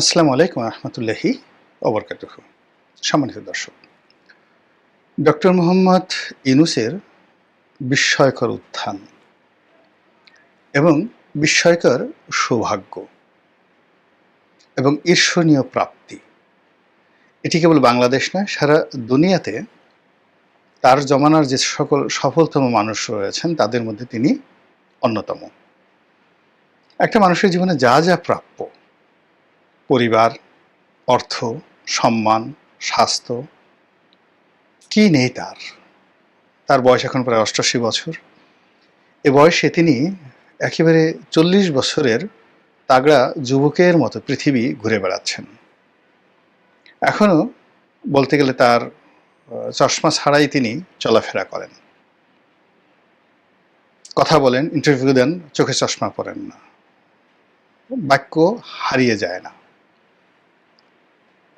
আসসালামু আলাইকুম রহমতুল্লাহি অবরকাতুহ সম্মানিত দর্শক, ডক্টর মোহাম্মদ ইনুসের বিস্ময়কর উত্থান এবং বিস্ময়কর সৌভাগ্য এবং ঈর্ষণীয় প্রাপ্তি, এটি কেবল বাংলাদেশ নয়, সারা দুনিয়াতে তার জমানার যে সকল সফলতম মানুষ রয়েছেন, তাদের মধ্যে তিনি অন্যতম। একটা মানুষের জীবনে যা যা প্রাপ্য পরিবার, অর্থ, সম্মান, স্বাস্থ্য, কি নেই তার? তার বয়স এখন প্রায় অষ্টাশি বছর। এ বয়সে তিনি একেবারে চল্লিশ বছরের তাগড়া যুবকের মতো পৃথিবী ঘুরে বেড়াচ্ছেন। এখনও বলতে গেলে তার চশমা ছাড়াই তিনি চলাফেরা করেন। কথা বলেন ইন্টারভিউ দেন, চোখে চশমা পরেন না। বাক্য হারিয়ে যায় না।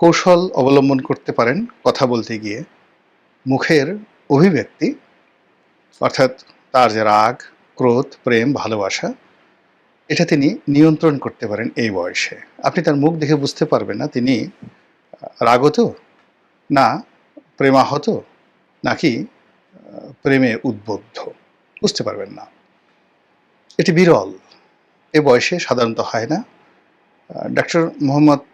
কৌশল অবলম্বন করতে পারেন কথা বলতে গিয়ে। মুখের অভিব্যক্তি, অর্থাৎ তার যে রাগ, ক্রোধ, প্রেম, ভালোবাসা, এটা তিনি নিয়ন্ত্রণ করতে পারেন এই বয়সে। আপনি তার মুখ দেখে বুঝতে পারবেন না তিনি রাগত না প্রেমাহত, নাকি প্রেমে উদ্বুদ্ধ। বুঝতে পারবেন না। এটি বিরল। এ বয়সে সাধারণত হয় না। ডাক্তার মোহাম্মদ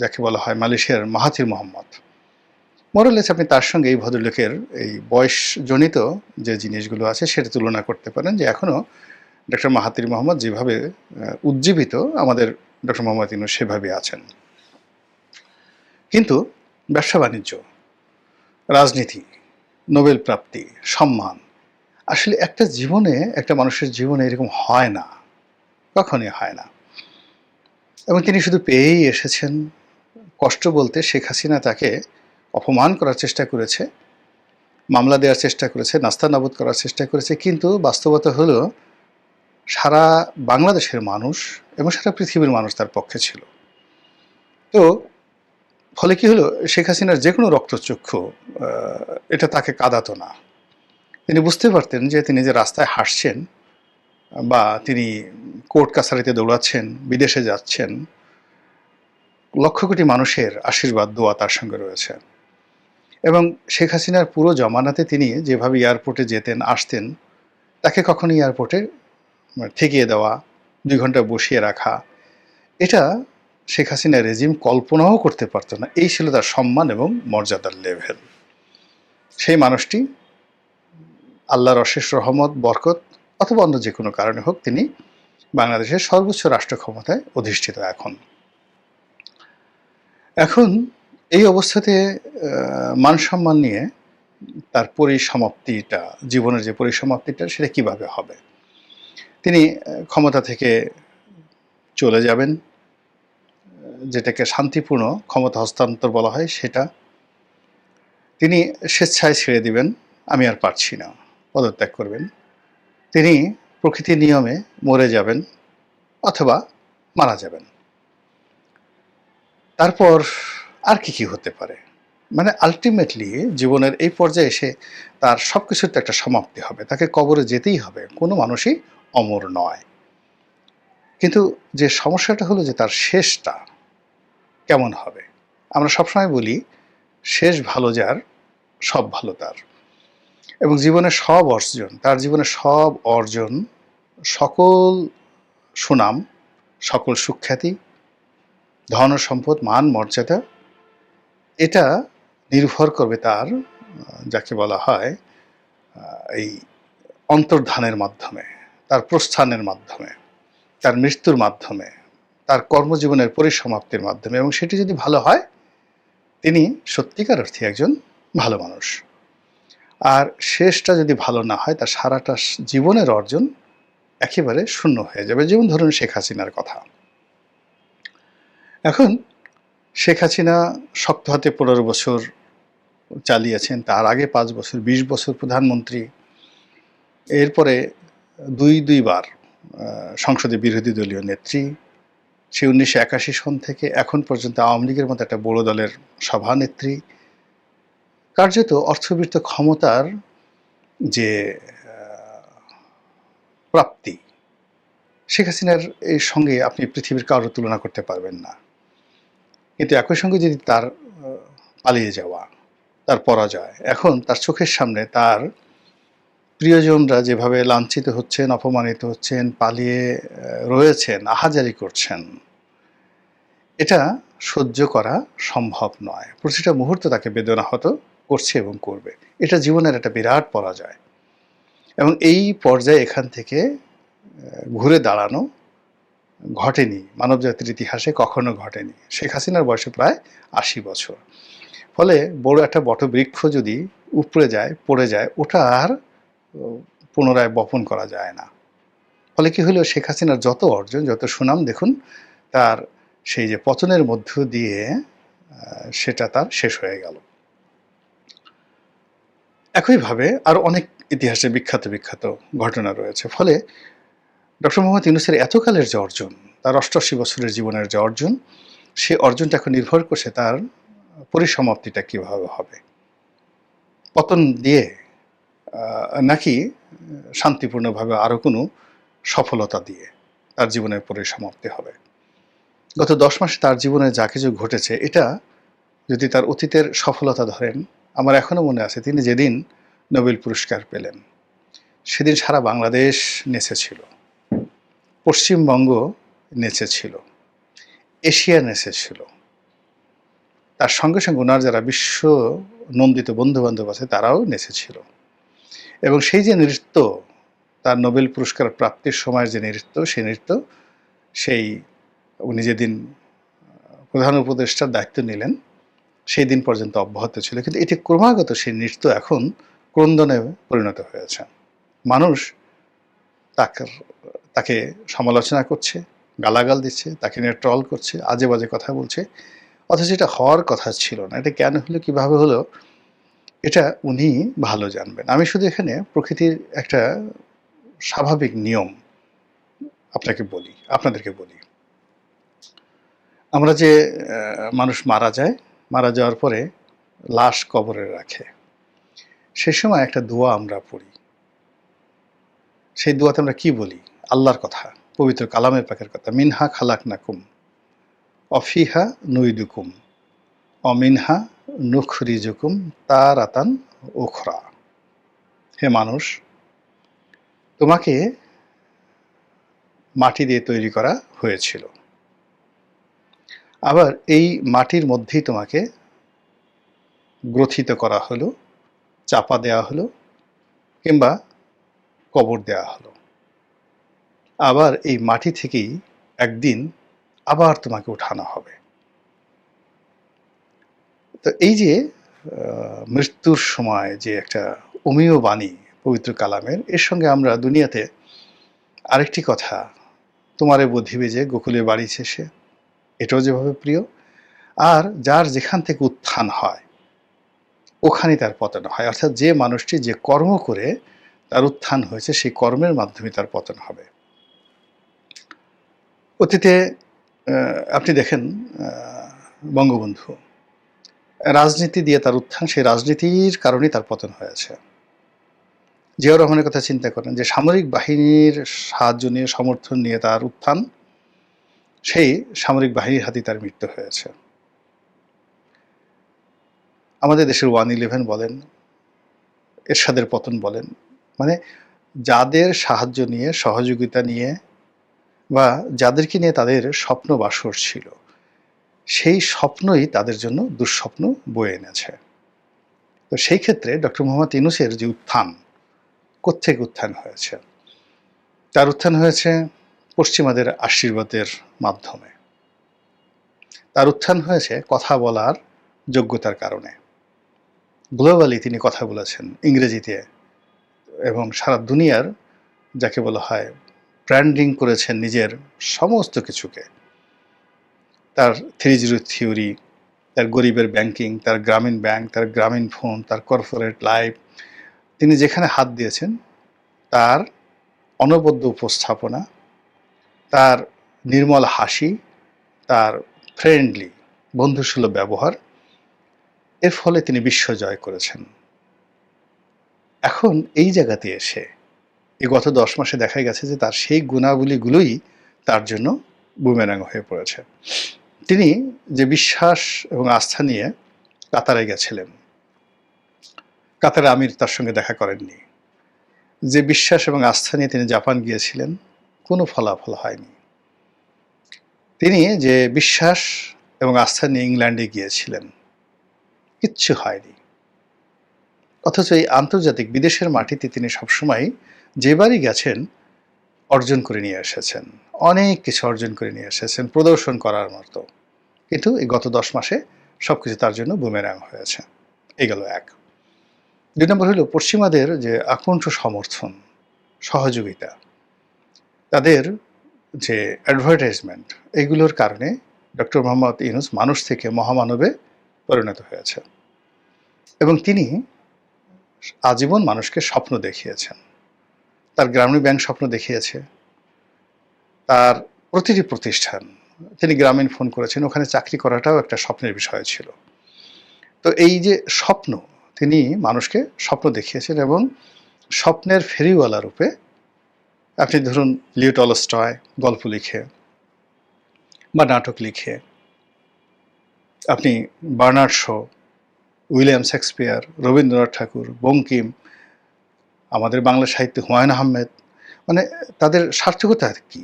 যাকে বলা হয় মালয়েশিয়ার মাহাথির মোহাম্মদ। মরলেস আপনি তার সঙ্গে এই ভদ্রলোকের এই বয়সজনিত যে জিনিসগুলো আছে সেটা তুলনা করতে পারেন যে এখনও ডক্টর মাহাতির মোহাম্মদ যেভাবে উজ্জীবিত আমাদের ডক্টর মোহাম্মদ ইনু সেভাবে আছেন। কিন্তু ব্যবসা বাণিজ্য, রাজনীতি, নোবেল প্রাপ্তি, সম্মান, আসলে একটা জীবনে, একটা মানুষের জীবনে এরকম হয় না, কখনই হয় না। এবং তিনি শুধু পেয়েই এসেছেন কষ্ট বলতে শেখ হাসিনা তাকে অপমান করার চেষ্টা করেছে, মামলা দেওয়ার চেষ্টা করেছে, নাস্তা নাবুদ করার চেষ্টা করেছে, কিন্তু বাস্তবতা হলো সারা বাংলাদেশের মানুষ এবং সারা পৃথিবীর মানুষ তার পক্ষে ছিল। তো ফলে কি হলো? শেখ হাসিনার যে কোনো রক্তচক্ষু এটা তাকে কাঁদাতো না। তিনি বুঝতে পারতেন যে তিনি যে রাস্তায় হাসছেন বা তিনি কোর্ট কাছারিতে দৌড়াচ্ছেন, বিদেশে যাচ্ছেন, লক্ষ কোটি মানুষের আশীর্বাদ, দোয়া তার সঙ্গে রয়েছে। এবং শেখ হাসিনার পুরো জমানাতে তিনি যেভাবে এয়ারপোর্টে যেতেন, আসতেন, তাকে কখনো এয়ারপোর্টে ঠেকিয়ে দেওয়া, দুই ঘণ্টা বসিয়ে রাখা, এটা শেখ হাসিনা রেজিম কল্পনাও করতে পারতো না। এই ছিল তার সম্মান এবং মর্যাদার লেভেল। সেই মানুষটি আল্লাহর অশেষ রহমত, বরকত অথবা অন্য যে কোনো কারণে হোক তিনি বাংলাদেশের সর্বোচ্চ রাষ্ট্র ক্ষমতায় অধিষ্ঠিত এখন। এখন এই অবস্থাতে মান সম্মান নিয়ে তার পরিসমাপ্তিটা, জীবনের যে পরিসমাপ্তিটা, সেটা কীভাবে হবে? তিনি ক্ষমতা থেকে চলে যাবেন, যেটাকে শান্তিপূর্ণ ক্ষমতা হস্তান্তর বলা হয় সেটা। তিনি স্বেচ্ছায় ছেড়ে দিবেন, আমি আর পারছি না। পদত্যাগ করবেন। তিনি প্রকৃতি নিয়মে মরে যাবেন অথবা মারা যাবেন। তারপর আর কি কি হতে পারে? মানে আলটিমেটলি জীবনের এই পর্যায়ে এসে তার সব কিছুর তো একটা সমাপ্তি হবে। তাকে কবরে যেতেই হবে। কোনো মানুষই অমর নয়। কিন্তু যে সমস্যাটা হলো যে তার শেষটা কেমন হবে? আমরা সবসময় বলি, শেষ ভালো যার, সব ভালো তার। এবং জীবনের সব অর্জন, তার জীবনের সব অর্জন, সকল সুনাম, সকল সুখ্যাতি, ধন সম্পদ, মান, মর্যাদা, এটা নির্ভর করবে তার, যাকে বলা হয় এই অন্তর্ধানের মাধ্যমে, তার প্রস্থানের মাধ্যমে, তার মৃত্যুর মাধ্যমে, তার কর্মজীবনের পরিসমাপ্তির মাধ্যমে এবং সেটি যদি ভালো হয়, তিনি সত্যিকার অর্থে একজন ভালো মানুষ। আর শেষটা যদি ভালো না হয় তার সারাটা জীবনের অর্জন একেবারে শূন্য হয়ে যাবে। যেমন ধরুন শেখ হাসিনার কথা। এখন শেখ হাসিনা শক্ত হাতে পনেরো বছর চালিয়েছেন, তার আগে পাঁচ বছর, বিশ বছর প্রধানমন্ত্রী। এরপরে দুই, দুইবার সংসদে বিরোধী দলীয় নেত্রী। সে উনিশশো একাশি সন থেকে এখন পর্যন্ত আওয়ামী লীগের মতো একটা বড় দলের সভানেত্রী। কার্যত অর্থবিত্ত ক্ষমতার যে প্রাপ্তি, শেখ হাসিনার এর সঙ্গে আপনি পৃথিবীর কারোর তুলনা করতে পারবেন না। কিন্তু একই সঙ্গে যদি তার পালিয়ে যাওয়া, তার পরাজয়, এখন তার চোখের সামনে তার প্রিয়জনরা যেভাবে লাঞ্ছিত হচ্ছেন, অপমানিত হচ্ছেন, পালিয়ে রয়েছেন, আহাজারি করছেন, এটা সহ্য করা সম্ভব নয়। প্রতিটা মুহূর্তে তাকে বেদনাহত করছে এবং করবে। এটা জীবনের একটা বিরাট পরাজয়। এবং এই পর্যায়ে এখান থেকে ঘুরে দাঁড়ানো ঘটেনি। মানবজাতির ইতিহাসে কখনো ঘটেনি। শেখ হাসিনার বয়সে প্রায় আশি বছর। ফলে বড় একটা বটবৃক্ষ যদি উপড়ে যায়, পড়ে যায়, ওটা আর পুনরায় বপন করা যায় না। ফলে কি হলো? শেখ হাসিনার যত অর্জন, যত সুনাম, দেখুন, তার সেই যে পতনের মধ্য দিয়ে সেটা তার শেষ হয়ে গেল। একইভাবে আর অনেক ইতিহাসে বিখ্যাত বিখ্যাত ঘটনা রয়েছে। ফলে ডক্টর মোহাম্মদ ইউনুসের এতকালের যে অর্জন, তার অষ্টআশি বছরের জীবনের যে অর্জন, সে অর্জনটা এখন নির্ভর করছে তার পরিসমাপ্তিটা কীভাবে হবে। পতন দিয়ে নাকি শান্তিপূর্ণভাবে আরও কোনো সফলতা দিয়ে তার জীবনের পরিসমাপ্তি হবে। গত দশ মাসে তার জীবনে যা কিছু ঘটেছে, এটা যদি তার অতীতের সফলতা ধরেন আমার এখনও মনে আছে, তিনি যেদিন নোবেল পুরস্কার পেলেন, সেদিন সারা বাংলাদেশ নেচেছিল, পশ্চিমবঙ্গ নেচেছিল, এশিয়া নেচেছিল। তার সঙ্গে সঙ্গে ওনার যারা বিশ্ব নন্দিত বন্ধু বান্ধব আছে, তারাও নেচেছিল। এবং সেই যে নৃত্য, তার নোবেল পুরস্কার প্রাপ্তির সময়ের যে নৃত্য, সেই নৃত্য, সেই উনি যেদিন প্রধান উপদেষ্টার দায়িত্ব নিলেন সেই দিন পর্যন্ত অব্যাহত ছিল। কিন্তু এটি ক্রমাগত সেই নৃত্য এখন ক্রন্দনে পরিণত হয়েছে। মানুষ তাকে তাকে সমালোচনা করছে, গালাগাল দিচ্ছে, তাকে নিয়ে ট্রল করছে আজে বাজে কথা বলছে। অথচ এটা হওয়ার কথা ছিল না। এটা কেন হলো, কীভাবে হলো, এটা উনি ভালো জানবেন। আমি শুধু এখানে প্রকৃতির একটা স্বাভাবিক নিয়ম আপনাকে বলি, আপনাদেরকে বলি। আমরা যে মানুষ মারা যায় মারা যাওয়ার পরে লাশ কবরে রাখে। সে সময় একটা দোয়া আমরা পড়ি। সেই দোয়াতে আমরা কি বলি? আল্লাহর কথা, পবিত্র কালামের পাকের কথা। মিনহা খালাক নাকুম অফিহা নুইদুকুম, অমিনহা নুখরিজুকুম তারাতান ওখরা হে মানুষ, তোমাকে মাটি দিয়ে তৈরি করা হয়েছিল। আবার এই মাটির মধ্যেই তোমাকে গ্রথিত করা হলো, চাপা দেওয়া হলো, কিংবা কবর দেওয়া হলো। আবার এই মাটি থেকেই একদিন আবার তোমাকে উঠানো হবে। তো এই যে মৃত্যুর সময় যে একটা অমীয় বাণী পবিত্র কালামের, এর সঙ্গে আমরা দুনিয়াতে আরেকটি কথা তোমারে বুদ্ধিবে যে গোকুলে বাড়ি শেষে এটাও যেভাবে প্রিয়। আর যার যেখান থেকে উত্থান হয় ওখানে তার পতন হয়। অর্থাৎ যে মানুষটি যে কর্ম করে তার উত্থান হয়েছে, সেই কর্মের মাধ্যমে তার পতন হবে। অতীতে আপনি দেখেন বঙ্গবন্ধু, রাজনীতি দিয়ে তার উত্থান, সেই রাজনীতির কারণেই তার পতন হয়েছে। জিয়াউর রহমানের কথা চিন্তা করেন যে, সামরিক বাহিনীর সাহায্য নিয়ে, সমর্থন নিয়ে তার উত্থান সেই সামরিক বাহিনীর হাতে তার মৃত্যু হয়েছে। আমাদের দেশের ওয়ান ইলেভেন বলেন, এরশাদের পতন বলেন মানে যাদের সাহায্য নিয়ে, সহযোগিতা নিয়ে বা যাদেরকে নিয়ে তাদের স্বপ্ন বাসর ছিল, সেই স্বপ্নই তাদের জন্য দুঃস্বপ্ন বয়ে এনেছে। তো সেই ক্ষেত্রে ডক্টর মোহাম্মদ ইনুসের যে উত্থান, কোত্থেকে উত্থান হয়েছে? তার উত্থান হয়েছে পশ্চিমাদের আশীর্বাদের মাধ্যমে। তার উত্থান হয়েছে কথা বলার যোগ্যতার কারণে। গ্লোবালি তিনি কথা বলেছেন, ইংরেজিতে। এবং সারা দুনিয়ার যাকে বলা হয় ব্র্যান্ডিং করেছেন নিজের সমস্ত কিছুকে। তার থ্রি জিরো থিওরি, তার গরিবের ব্যাংকিং, তার গ্রামীণ ব্যাংক, তার গ্রামীণ ফোন, তার কর্পোরেট লাইফ। তিনি যেখানে হাত দিয়েছেন, তার অনবদ্য উপস্থাপনা তার নির্মল হাসি, তার ফ্রেন্ডলি বন্ধুসুলভ ব্যবহার, এর ফলে তিনি বিশ্ব জয় করেছেন। এখন এই জায়গাতে এসে, এই গত দশ মাসে দেখা গেছে যে তার সেই গুণাবলীগুলোই তার জন্য বুমেরাং হয়ে পড়েছে। তিনি যে বিশ্বাস এবং আস্থা নিয়ে কাতারে গেছিলেন, কাতারে আমির তার সঙ্গে দেখা করেননি। যে বিশ্বাস এবং আস্থা নিয়ে তিনি জাপান গিয়েছিলেন ফলাফল হয়নি। তিনি যে বিশ্বাস এবং আস্থা নিয়ে ইংল্যান্ডে গিয়েছিলেন, কিচ্ছু হয়নি। অথচ এই আন্তর্জাতিক বিদেশের মাটিতে তিনি সবসময় যেবারই গেছেন, অর্জন করে নিয়ে এসেছেন। অনেক কিছু অর্জন করে নিয়ে এসেছেন, প্রদর্শন করার মতো। কিন্তু এই গত দশ মাসে সব কিছু তার জন্য বুমেরাং হয়েছে। এই গেল এক। দুই নম্বর হলো পশ্চিমাদের যে আকণ্ঠ সমর্থন, সহযোগিতা। তাদের যে অ্যাডভার্টাইজমেন্ট এইগুলোর কারণে ডক্টর মোহাম্মদ ইউনুস মানুষ থেকে মহামানবে পরিণত হয়েছে। এবং তিনি আজীবন মানুষকে স্বপ্ন দেখিয়েছেন। তার গ্রামীণ ব্যাংক স্বপ্ন দেখিয়েছে। তার প্রতিটি প্রতিষ্ঠান, তিনি গ্রামীণ ফোন করেছেন, ওখানে চাকরি করাটাও একটা স্বপ্নের বিষয় ছিল। তো এই যে স্বপ্ন, তিনি মানুষকে স্বপ্ন দেখিয়েছেন এবং স্বপ্নের ফেরিওয়ালা রূপে আপনি ধরুন লিও টলস্টয় গল্প লিখে বা নাটক লিখে, আপনি Bernard Shaw, William Shakespeare, Rabindranath Thakur, Bankim, আমাদের বাংলা সাহিত্যে হুমায়ুন আহমেদ মানে তাদের সার্থকতা কি?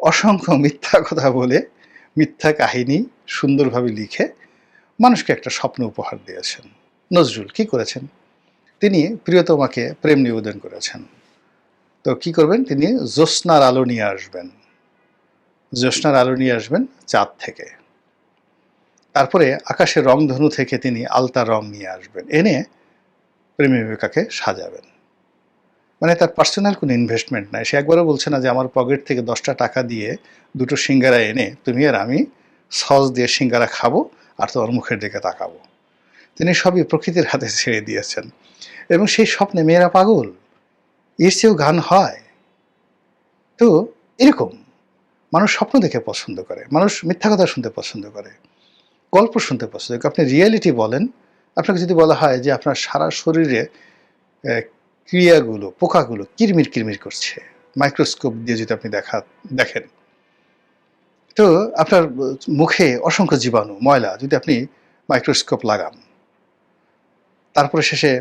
অসংখ্য মিথ্যা কথা বলে মিথ্যা কাহিনী সুন্দরভাবে লিখে মানুষকে একটা স্বপ্ন উপহার দিয়েছেন। নজরুল কি করেছেন? তিনি প্রিয়তমাকে প্রেম নিবেদন করেছেন। তো কি করবেন তিনি? জ্যোৎস্নার আলো নিয়ে আসবেন। জ্যোৎস্নার আলো নিয়ে আসবেন চাঁদ থেকে। তারপরে আকাশের রংধনু থেকে তিনি আলতা রং নিয়ে আসবেন। এনে প্রেমিকাকে সাজাবেন। মানে তার পার্সোনাল কোনো ইনভেস্টমেন্ট নাই। সে একবারও বলছে না যে আমার পকেট থেকে দশটা টাকা দিয়ে দুটো সিঙ্গারা এনে তুমি আর আমি সস দিয়ে সিঙ্গারা খাব আর তোমার মুখের দিকে তাকাবো। তিনি সবই প্রকৃতির হাতে ছেড়ে দিয়েছেন। এবং সেই স্বপ্নে মেয়েরা পাগল। এর চেয়েও গান হয়। তো এরকম মানুষ স্বপ্ন দেখে পছন্দ করে, মানুষ মিথ্যা কথা শুনতে পছন্দ করে, গল্প শুনতে পছন্দ করে। আপনি রিয়েলিটি বলেন, আপনাকে যদি বলা হয় যে আপনার সারা শরীরে ক্রিয়াগুলো, পোকাগুলো কিরমির কিরমির করছে মাইক্রোস্কোপ দিয়ে যদি আপনি দেখা, দেখেন, তো আপনার মুখে অসংখ্য জীবাণু, ময়লা যদি আপনি মাইক্রোস্কোপ লাগান, তারপরে শেষে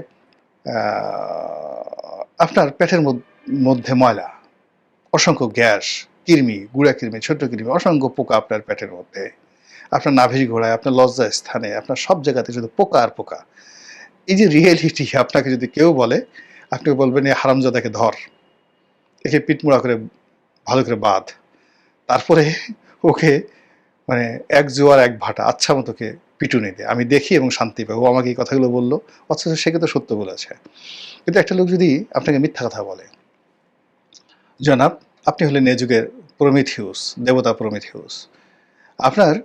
আপনার পেটের মধ্যে ময়লা, অসংখ্য গ্যাস, কৃমি, গুঁড়া কৃমি, ছোট্ট কৃমি, অসংখ্য পোকা আপনার পেটের মধ্যে। আপনার নাভির ঘোড়ায় আপনার লজ্জা স্থানে, আপনার সব জায়গাতে শুধু পোকা আর পোকা। এই যে রিয়েলিটি আপনাকে যদি কেউ বলে, আপনি বলবেন এই হারামজাদাকে ধর, একে পিটমুড়া করে, ভালো করে বাঁধ। তারপরে ওকে মানে এক জোয়ার, এক ভাটা আচ্ছা মতোকে পিটুনি দেয়। আমি দেখি এবং শান্তি পাই। ও আমাকে এই কথাগুলো বলল, অথচ সে কিন্তু সত্য বলেছে। কিন্তু একটা লোক যদি আপনাকে মিথ্যা কথা বলে, জনাব, আপনি হলেন এ যুগের প্রমিথিউস, দেবতা প্রমিথিউস। আপনার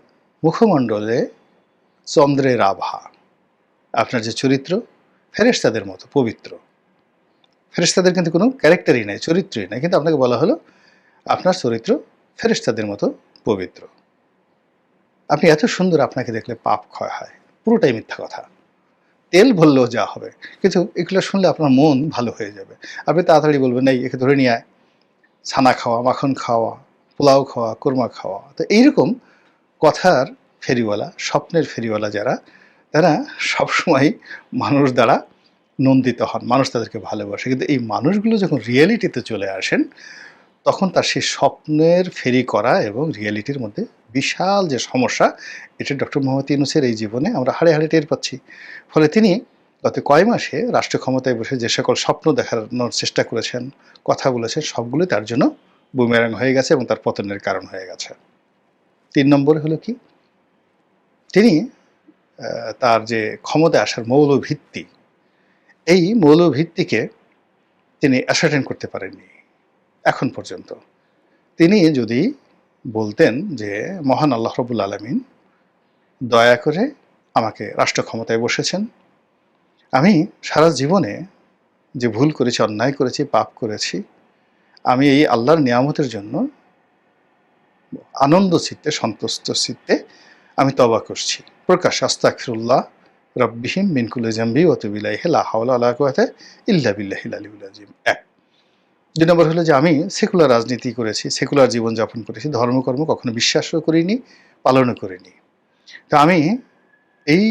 মুখমণ্ডলে চন্দ্রের আভা আপনার যে চরিত্র ফেরেস্তাদের মতো পবিত্র। ফেরেস্তাদের কিন্তু কোনো ক্যারেক্টারই নাই, চরিত্রই নাই। কিন্তু আপনাকে বলা হলো, আপনার চরিত্র ফেরেস্তাদের মতো পবিত্র। আপনি এত সুন্দর আপনাকে দেখলে পাপ ক্ষয় হয়। পুরোটাই মিথ্যা কথা। তেল ভরলেও যা হবে। কিন্তু এগুলো শুনলে আপনার মন ভালো হয়ে যাবে। আপনি তাড়াতাড়ি বলবেন এই একে ধরে নিয়ে আয়। ছানা খাওয়া, মাখন খাওয়া, পোলাও খাওয়া, কোরমা খাওয়া। তো এইরকম কথার ফেরিওয়ালা, স্বপ্নের ফেরিওয়ালা যারা, তারা সবসময় মানুষ দ্বারা নন্দিত হন। মানুষ তাদেরকে ভালোবাসে। কিন্তু এই মানুষগুলো যখন রিয়েলিটিতে চলে আসেন, তখন তার সেই স্বপ্নের ফেরি করা এবং রিয়েলিটির মধ্যে বিশাল যে সমস্যা, এটা ডক্টর মোহাম্মদ ইউনুসের এই জীবনে আমরা হাড়ে হাড়ে টের পাচ্ছি। ফলে তিনি গত কয় মাসে রাষ্ট্র ক্ষমতায় বসে যে সকল স্বপ্ন দেখানোর চেষ্টা করেছেন, কথা বলেছেন, সবগুলো তার জন্য বুমেরাং হয়ে গেছে এবং তার পতনের কারণ হয়ে গেছে। তিন নম্বরে হলো কি? তিনি তার যে ক্ষমতায় আসার মৌল ভিত্তি এই মৌল ভিত্তিকে তিনি অ্যাসার্টেন করতে পারেননি। এখন পর্যন্ত। তিনি যদি বলতেন যে, মহান আল্লাহ রবুল আলমিন, দয়া করে আমাকে রাষ্ট্র ক্ষমতায় বসেছেন। আমি সারা জীবনে যে ভুল করেছি, অন্যায় করেছি, পাপ করেছি, আমি এই আল্লাহর নিয়ামতের জন্য আনন্দ চিত্তে, সন্তুষ্ট চিত্তে আমি তবা করছি। প্রকাশ আস্তাকফিরুল্লাহ রব্বিহিম মিনকুল জাম্বি ওতবিলাইহে লাহাউল আল্লাহ ইল্লা বিল্লাহিল আলিউল আজিম এক দুই নম্বর হলো যে আমি সেকুলার রাজনীতি করেছি সেকুলার জীবনযাপন করেছি ধর্মকর্ম কখনো বিশ্বাসও করিনি, পালনও করিনি। তো আমি এই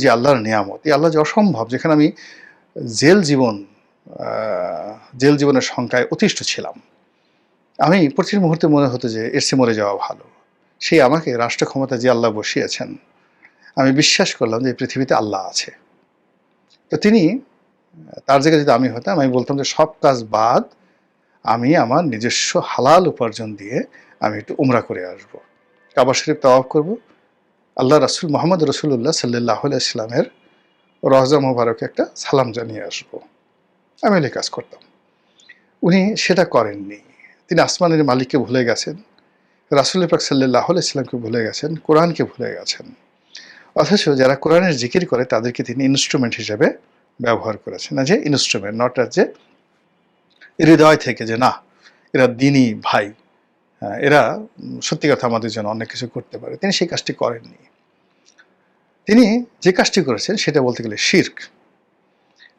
যে আল্লাহর নিয়ামত, এই আল্লাহ যে অসম্ভব, যেখানে আমি জেল জীবন জেল জীবনের সংখ্যায় অতিষ্ঠ ছিলাম। আমি প্রতি মুহূর্তে মনে হতো যে এর চেয়ে মরে যাওয়া ভালো। সেই আমাকে রাষ্ট্র ক্ষমতা যে আল্লাহ বসিয়েছেন, আমি বিশ্বাস করলাম যে এই পৃথিবীতে আল্লাহ আছে। তো তিনি, তার জায়গায় যদি আমি হতাম, আমি বলতাম যে সব কাজ বাদ আমি আমার নিজস্ব হালাল উপার্জন দিয়ে আমি একটু উমরা করে আসব। কাবা শরীফ তাওয়াফ করব। আল্লাহ রাসুল মোহাম্মদ রসুল্লাহ সাল্লাহ ইসলামের রহজা মোবারকে একটা সালাম জানিয়ে আসব। আমি এই কাজ করতাম। উনি সেটা করেননি। তিনি আসমানের মালিককে ভুলে গেছেন। রাসুল পাক সাল্লাহ ইসলামকে ভুলে গেছেন। কোরআনকে ভুলে গেছেন। অথচ যারা কোরআনের জিকির করে তাদেরকে তিনি ইনস্ট্রুমেন্ট হিসেবে ব্যবহার করেছেন। যে ইনস্ট্রুমেন্ট, নট অ্যাজ যে হৃদয় থেকে যে না এরা দিনই ভাই। আহ, এরা সত্যি কথা আমাদের জন্য অনেক কিছু করতে পারে। তিনি সেই কাজটি করেননি। তিনি যে কাজটি করেছেন সেটা বলতে গেলে শির্ক।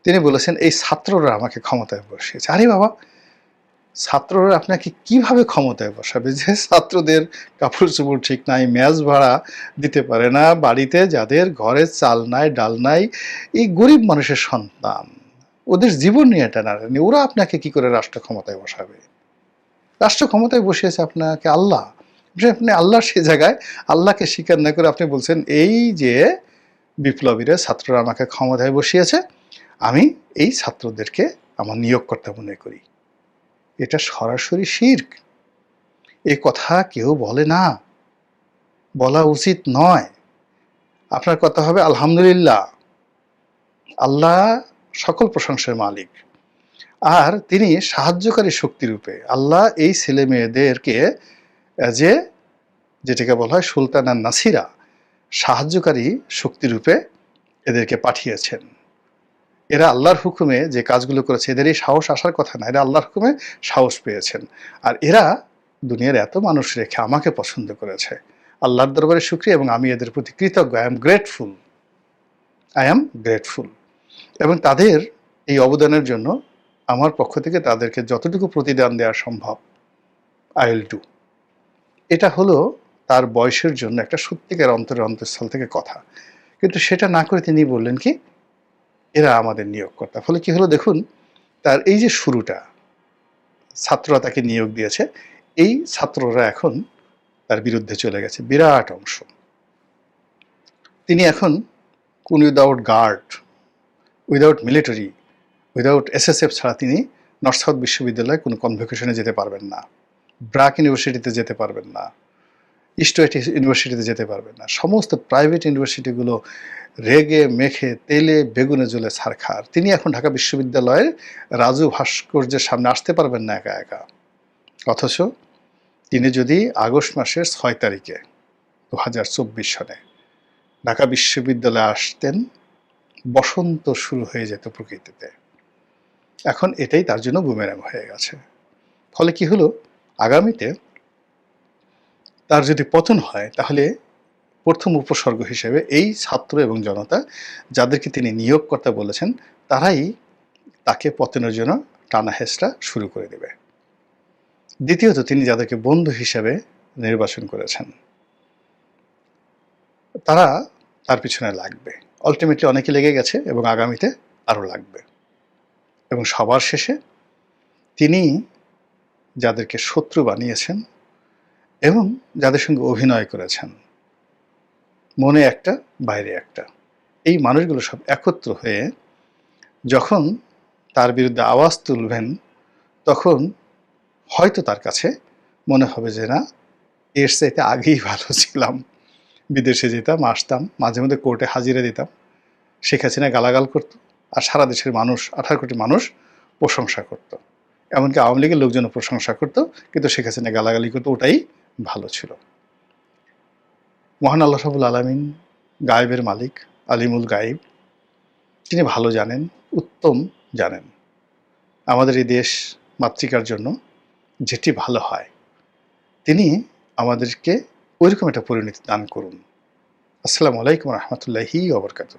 তিনি বলেছেন এই ছাত্ররা আমাকে ক্ষমতায় বসিয়েছে। আরে বাবা ছাত্ররা আপনাকে কীভাবে ক্ষমতায় বসাবে? যে ছাত্রদের কাপড় চোপড় ঠিক নাই ম্যাচ ভাড়া দিতে পারে না বাড়িতে যাদের ঘরে চাল নাই ডাল নাই এই গরিব মানুষের সন্তান। ওদের জীবন নিয়ে টানাটানি ওরা আপনাকে কি করে রাষ্ট্র ক্ষমতায় বসাবে? রাষ্ট্র ক্ষমতায় বসিয়েছে আপনাকে আল্লাহ। আপনি আল্লাহর সে জায়গায় আল্লাহকে স্বীকার না করে আপনি বলছেন, এই যে বিপ্লবীরা ছাত্ররা আমাকে ক্ষমতায় বসিয়েছে, আমি এই ছাত্রদেরকে আমার নিয়োগকর্তা মনে করি। এটা সরাসরি শির্ক। এ কথা কেউ বলে না। বলা উচিত নয়। আপনার কথা হবে, আলহামদুলিল্লাহ, আল্লাহ সকল প্রশংসার মালিক। আর তিনি সাহায্যকারী শক্তিরূপে আল্লাহ এই ছেলে মেয়েদেরকে যে, যেটাকে বলা হয় সুলতান নাসিরা, সাহায্যকারী শক্তিরূপে এদেরকে পাঠিয়েছেন। এরা আল্লাহর হুকুমে যে কাজগুলো করেছে, এদের এই সাহস আসার কথা না, এরা আল্লাহর হুকুমে সাহস পেয়েছেন। আর এরা দুনিয়ার এত মানুষ রেখে আমাকে পছন্দ করেছে। আল্লাহর দরবারে সুক্রিয়া এবং আমি এদের প্রতি কৃতজ্ঞ I am grateful I am grateful এবং তাদের এই অবদানের জন্য আমার পক্ষ থেকে তাদেরকে যতটুকু প্রতিদান দেওয়া সম্ভব আই ডু এটা হলো তার বয়সের জন্য একটা সত্যিকার অন্তরের অন্তঃস্থল থেকে কথা। কিন্তু সেটা না করে তিনি বললেন কি, এরা আমাদের নিয়োগকর্তা। ফলে কি হলো দেখুন, তার এই যে শুরুটা, ছাত্ররা তাকে নিয়োগ দিয়েছে, এই ছাত্ররা এখন তার বিরুদ্ধে চলে গেছে। বিরাট অংশ। তিনি এখন কোন without guard without military without SSF ছাড়া তিনি নর্থ সাউথ বিশ্ববিদ্যালয়ে কোনো কনভোকেশনে যেতে পারবেন না। ব্রাক ইউনিভার্সিটিতে যেতে পারবেন না। ইস্ট ওয়েস্ট ইউনিভার্সিটিতে যেতে পারবেন না। সমস্ত প্রাইভেট ইউনিভার্সিটিগুলো রেগে, মেখে, তেলে, বেগুনে, জ্বলে ছারখার তিনি এখন ঢাকা বিশ্ববিদ্যালয়ের রাজু ভাস্কর্যের সামনে আসতে পারবেন না একা একা। অথচ তিনি যদি আগস্ট মাসের ছয় তারিখে দু হাজার চব্বিশ সনে ঢাকা বিশ্ববিদ্যালয়ে আসতেন বসন্ত শুরু হয়ে যেত প্রকৃতিতে। এখন এটাই তার জন্য বুমেরাং হয়ে গেছে। ফলে কি হলো? আগামীতে তার যদি পতন হয়, তাহলে প্রথম উপসর্গ হিসেবে এই ছাত্র এবং জনতা যাদেরকে তিনি নিয়োগকর্তা বলেছেন, তারাই তাকে পতনের জন্য টানা হেসরা শুরু করে দেবে। দ্বিতীয়ত, তিনি যাদেরকে বন্ধু হিসেবে নির্বাচন করেছেন, তারা তার পিছনে লাগবে। আলটিমেটলি অনেকে লেগে গেছে এবং আগামীতে আরও লাগবে। এবং সবার শেষে তিনি যাদেরকে শত্রু বানিয়েছেন এবং যাদের সঙ্গে অভিনয় করেছেন, মনে একটা, বাইরে একটা। এই মানুষগুলো সব একত্র হয়ে যখন তার বিরুদ্ধে আওয়াজ তুলবেন, তখন হয়তো তার কাছে মনে হবে যে, না, এর চাইতে আগেই ভালো ছিলাম। বিদেশে যেতাম, আসতাম, মাঝে মধ্যে কোর্টে হাজিরা দিতাম। শেখ হাসিনা গালাগাল করত আর সারা দেশের মানুষ, আঠারো কোটি মানুষ প্রশংসা করত। এমনকি আওয়ামী লীগের লোকজনও প্রশংসা করতো, কিন্তু শেখ হাসিনা গালাগালি করতো, ওটাই ভালো ছিল। মহান আল্লাহ রাবুল আলমিন গায়েবের মালিক, আলিমুল গায়েব। তিনি ভালো জানেন, উত্তম জানেন। আমাদের এই দেশ মাতৃকার জন্য যেটি ভালো হয়, তিনি আমাদেরকে ওইরকম একটা পরিণতি দান করুন। আসসালামু আলাইকুম রহমতুল্লাহি ওবরকাত